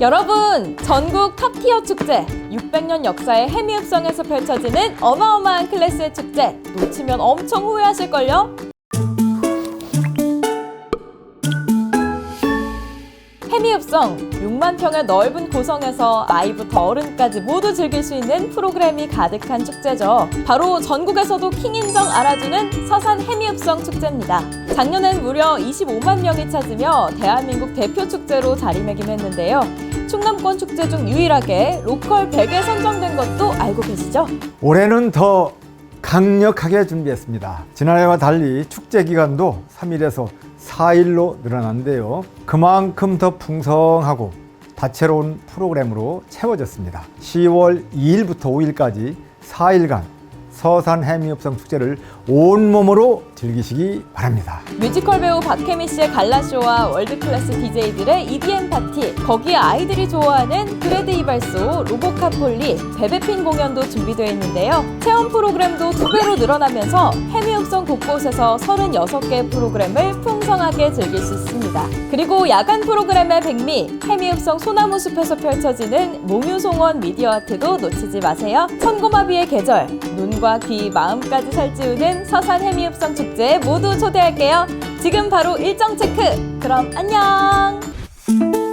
여러분, 전국 탑티어 축제 600년 역사의 해미읍성에서 펼쳐지는 어마어마한 클래스의 축제 놓치면 엄청 후회하실걸요? 해미읍성 6만 평의 넓은 고성에서 아이부터 어른까지 모두 즐길 수 있는 프로그램이 가득한 축제죠. 바로 전국에서도 킹 인정 알아주는 서산 해미읍성 축제입니다. 작년엔 무려 25만 명이 찾으며 대한민국 대표 축제로 자리매김했는데요. 충남권 축제 중 유일하게 로컬 100에 선정된 것도 알고 계시죠? 올해는 더 강력하게 준비했습니다. 지난해와 달리 축제 기간도 3일에서 4일로 늘어났는데요. 그만큼 더 풍성하고 다채로운 프로그램으로 채워졌습니다. 10월 2일부터 5일까지 4일간 서산 해미읍성 축제를 온몸으로 즐기시기 바랍니다. 뮤지컬 배우 박혜미 씨의 갈라쇼와 월드클래스 DJ들의 EDM 파티, 거기에 아이들이 좋아하는 브래드 이발소, 로보카 폴리, 베베핀 공연도 준비되어 있는데요. 체험 프로그램도 두 배로 늘어나면서 해미읍성 곳곳에서 36개 프로그램을 풍성하게 즐길 수 있습니다. 그리고 야간 프로그램의 백미, 해미읍성 소나무 숲에서 펼쳐지는 몽유송원 미디어 아트도 놓치지 마세요. 천고마비의 계절, 눈과 귀, 마음까지 살찌우는 서산 해미읍성 축제에 모두 초대할게요. 지금 바로 일정 체크! 그럼 안녕!